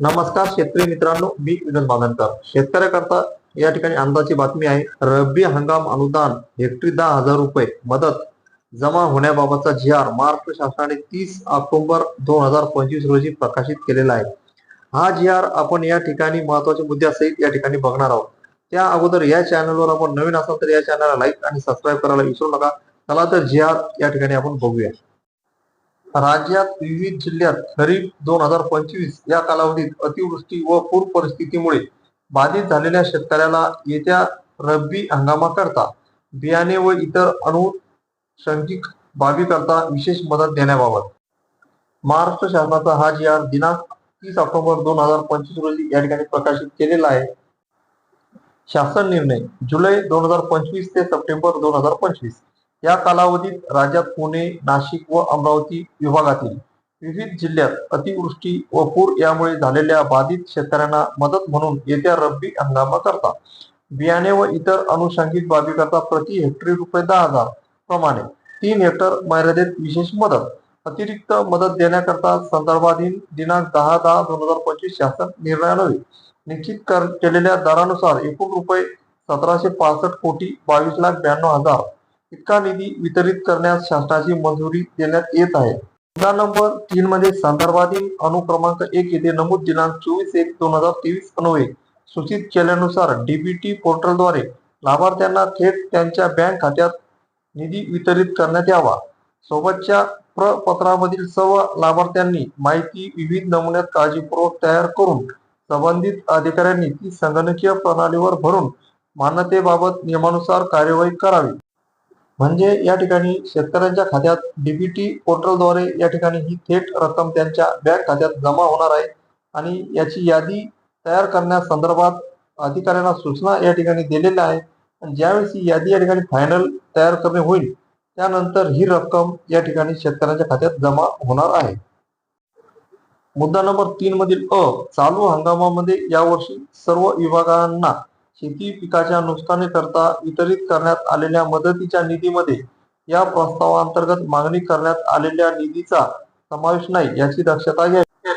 नमस्कार शेतकरी मित्रांनो मी विनोद बागनकर शेतकऱ्याकरता या ठिकाणी आनंदाची बातमी आहे. रब्बी हंगाम अनुदान हेक्टरी दहा हजार रुपये. मदत जमा होण्याबाबतचा जी आर महाराष्ट्र शासनाने तीस ऑक्टोबर दोन हजार पंचवीस रोजी प्रकाशित केलेला आहे. हा जी आर आपण या ठिकाणी महत्त्वाच्या मुद्द्यासहित या ठिकाणी बघणार आहोत. त्या अगोदर या चॅनलवर आपण नवीन असाल तर या चॅनलला लाईक आणि सबस्क्राईब करायला विसरू नका. चला तर जी आर या ठिकाणी आपण बघूया. राज्यात विविध जिल्ह्यात खरीप दोन हजार पंचवीस या कालावधीत अतिवृष्टी व पूर परिस्थितीमुळे बाधित झालेल्या शेतकऱ्याला येत्या रब्बी हंगामाकरता बियाणे व इतर अनुषंगिक बाबीकरता विशेष मदत देण्याबाबत. महाराष्ट्र शासनाचा हा जी आर दिनांक तीस ऑक्टोबर दोन हजार पंचवीस रोजी या ठिकाणी प्रकाशित केलेला आहे. शासन निर्णय जुलै दोन हजार पंचवीस ते सप्टेंबर दोन हजार पंचवीस. या कालावधीत राज्यात पुणे नाशिक व अमरावती विभागातील विविध जिल्ह्यात अतिवृष्टी व पूर यामुळे झालेल्या बाधित शेतकऱ्यांना मदत म्हणून येत्या रब्बी हंगामाकरता बियाणे व इतर अनुषंगिक बाबीकरता प्रति हेक्टरी रुपये दहा हजार प्रमाणे तीन हेक्टर मर्यादेत विशेष मदत. अतिरिक्त मदत देण्याकरता संदर्भाधीन दिनांक दहा दहा दोन हजार पंचवीस शासन निर्णयान्वये निश्चित कर केलेल्या दरानुसार एकूण रुपये सतराशे पासष्ट कोटी बावीस लाख ब्याण्णव हजार इतका निधी वितरित करण्यास शासनाची मंजुरी देण्यात येत आहे. मुद्दा नंबर तीन मध्ये संदर्भातील अनुक्रमांक एक येथे नमूद दिनांक चोवीस एक दोन हजार तेवीस अन्वये सूचित केल्यानुसार डीबीटी पोर्टलद्वारे लाभार्थ्यांना थेट त्यांच्या बँक खात्यात निधी वितरित करण्यात यावा. सोबतच्या प्रपत्रामधील सर्व लाभार्थ्यांनी माहिती विविध नमुन्यात काळजीपूर्वक तयार करून संबंधित अधिकाऱ्यांनी ती संगणकीय प्रणालीवर भरून मान्यतेबाबत नियमानुसार कार्यवाही करावी. म्हणजे या ठिकाणी शेतकऱ्यांच्या खात्यात डीबीटी पोर्टलद्वारे या ठिकाणी ही थेट रक्कम त्यांच्या बँक खात्यात जमा होणार आहे. आणि याची यादी तयार करण्यासंदर्भात अधिकाऱ्यांना सूचना या ठिकाणी दिलेल्या आहे. आणि ज्यावेळेस ही यादी या ठिकाणी फायनल तयार करणे होईल त्यानंतर ही रक्कम या ठिकाणी शेतकऱ्यांच्या खात्यात जमा होणार आहे. मुद्दा नंबर तीन मधील अ चालू हंगामामध्ये यावर्षी सर्व विभागांना शेती पिकाच्या नुकसानीकरता वितरित करण्यात आलेल्या मदतीच्या निधीमध्ये या प्रस्तावांतर्गत मागणी करण्यात आलेल्या निधीचा समावेश नाही याची दक्षता घ्यावी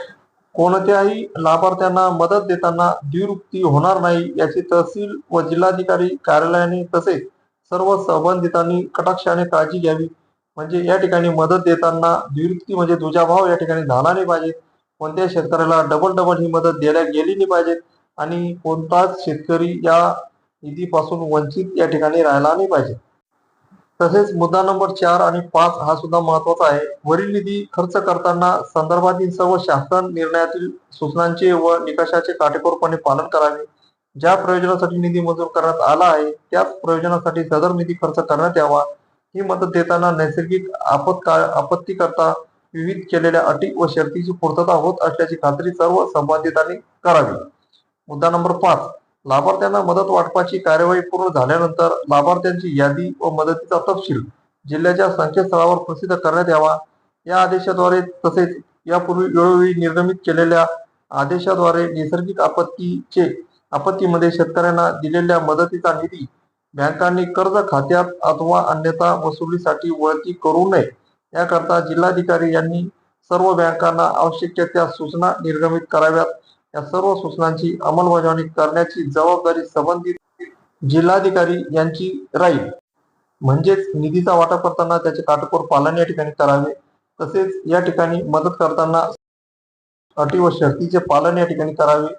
कोणत्याही लाभार्थ्यांना मदत देताना द्विरुक्ती होणार नाही याची तहसील व जिल्हाधिकारी कार्यालयाने तसेच सर्व संबंधितांनी कटाक्षाने काळजी घ्यावी. म्हणजे या ठिकाणी मदत देताना द्विरुक्ती म्हणजे दुजाभाव या ठिकाणी झाला नाही पाहिजे. कोणत्या शेतकऱ्याला डबल डबल ही मदत द्यायला गेली नाही पाहिजे. आणि कोणताच शेतकरी या निधीपासून वंचित या ठिकाणी राहिला नाही पाहिजे. तसेच मुद्दा नंबर चार आणि पाच हा सुद्धा महत्त्वाचा आहे. वरील निधी खर्च करताना संदर्भातील सर्व शासन निर्णयातील सूचनांचे व निकषाचे काटेकोरपणे पालन करावे. ज्या प्रयोजनासाठी निधी मंजूर करण्यात आला आहे त्याच प्रयोजनासाठी सदर निधी खर्च करण्यात यावा. ही मदत देताना नैसर्गिक आपत्काळ आपत्ती करता विविध केलेल्या अटी व शर्तीची पूर्तता होत असल्याची खात्री सर्व संबंधितांनी करावी. मुद्दा नंबर पाच. लाभार्थ्यांना मदत वाटपाची कार्यवाही पूर्ण झाल्यानंतर लाभार्थ्यांची यादी व मदतीचा तपशील जिल्ह्याच्या संकेतस्थळावर प्रसिद्ध करण्यात यावा. या आदेशाद्वारे तसेच यापूर्वी वेळोवेळी निर्गमित केलेल्या आदेशाद्वारे नैसर्गिक आपत्तीचे आपत्तीमध्ये शेतकऱ्यांना दिलेल्या मदतीचा निधी बँकांनी कर्ज खात्यात अथवा अन्यथा वसुलीसाठी वळती करू नये. याकरता जिल्हाधिकारी यांनी सर्व बँकांना आवश्यक त्या सूचना निर्गमित कराव्यात. या सर्व सूचनांची अंमलबजावणी करण्याची जबाबदारी संबंधित जिल्हाधिकारी यांची राहील. म्हणजेच निधीचा वाटा करताना त्याचे काटकोर पालन या ठिकाणी करावे तसेच या ठिकाणी मदत करताना अटी व शर्तीचे पालन या ठिकाणी करावे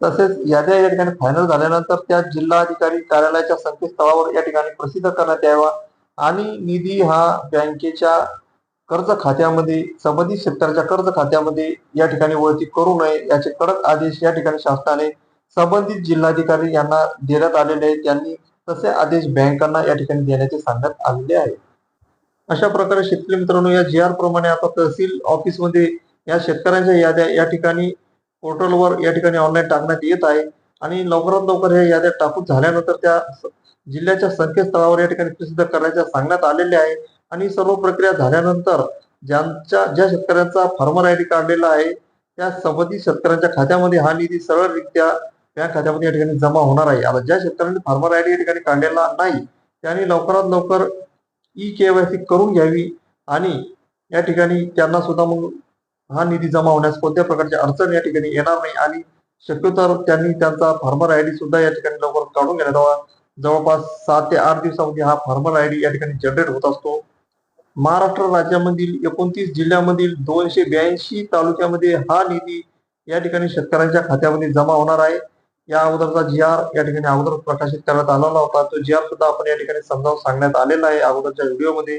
तसेच याद्या या ठिकाणी फायनल झाल्यानंतर त्या जिल्हाधिकारी कार्यालयाच्या संकेतस्थळावर या ठिकाणी प्रसिद्ध करण्यात यावा आणि निधी हा बँकेच्या कर्ज खात्यामध्ये संबंधित शेतकऱ्याच्या कर्ज खात्यामध्ये या ठिकाणी वळती करू नये याचे कडक आदेश या ठिकाणी शासनाने संबंधित जिल्हाधिकारी यांना देण्यात आलेले आहेत. त्यांनी तसे आदेश बँकांना या ठिकाणी देण्याचे सांगण्यात आलेले आहे. अशा प्रकारे शेतकरी मित्रांनो या जी आर प्रमाणे आता तहसील ऑफिसमध्ये या शेतकऱ्यांच्या याद्या या ठिकाणी पोर्टलवर या ठिकाणी ऑनलाईन टाकण्यात येत आहे. आणि लवकरात लवकर ह्या याद्या टाकून झाल्यानंतर त्या जिल्ह्याच्या संकेतस्थळावर या ठिकाणी प्रसिद्ध करण्याच्या सांगण्यात आलेले आहे. आणि सर्व प्रक्रिया झाल्यानंतर ज्यांच्या ज्या शेतकऱ्यांचा फार्मर आय डी काढलेला आहे त्या संबंधित शेतकऱ्यांच्या खात्यामध्ये हा निधी सरळरित्या बँक खात्यामध्ये या ठिकाणी जमा होणार आहे. आता ज्या शेतकऱ्यांनी फार्मर आय डी या ठिकाणी काढलेला नाही त्यांनी लवकरात लवकर ई केवायसी करून घ्यावी आणि या ठिकाणी त्यांना सुद्धा मग हा निधी जमा होण्यास कोणत्या प्रकारची अडचण या ठिकाणी येणार नाही आणि शक्यतो त्यांनी त्यांचा फार्मर आय डी सुद्धा या ठिकाणी लवकर काढून घेण्यात हवा जवळपास सात ते आठ दिवसामध्ये हा फार्मर आय डी या ठिकाणी जनरेट होत असतो. महाराष्ट्र राज्यामधील एकोणतीस जिल्ह्यामधील दोनशे ब्याऐंशी तालुक्यामध्ये हा निधी या ठिकाणी शेतकऱ्यांच्या खात्यामध्ये जमा होणार आहे. या अगोदरचा जी आर या ठिकाणी अगोदर प्रकाशित करण्यात आलेला होता. तो जी आर सुद्धा आपण या ठिकाणी समजावून सांगण्यात आलेला आहे. अगोदरच्या व्हिडिओमध्ये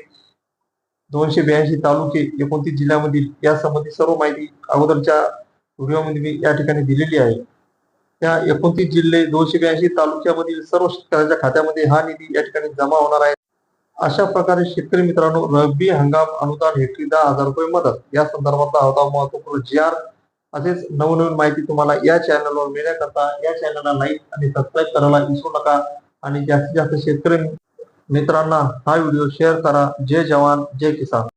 दोनशे ब्याऐंशी तालुके एकोणतीस जिल्ह्यामधील या संबंधी सर्व माहिती अगोदरच्या व्हिडिओमध्ये मी या ठिकाणी दिलेली आहे. त्या एकोणतीस जिल्हे दोनशे ब्याऐंशी तालुक्यामधील सर्व शेतकऱ्यांच्या खात्यामध्ये हा निधी या ठिकाणी जमा होणार आहे. अशा प्रकारे शेतकरी मित्रांनो रब्बी हंगाम अनुदान हेक्टरी दहा हजार रुपये मदत. या संदर्भातला होता महत्त्वपूर्ण जी आर असेच नवनवीन माहिती तुम्हाला या चॅनलवर मिळण्याकरता या चॅनलला लाईक आणि सबस्क्राईब करायला विसरू नका. आणि जास्तीत जास्त शेतकरी मित्रांना हा व्हिडिओ शेअर करा. जय जवान जय किसान.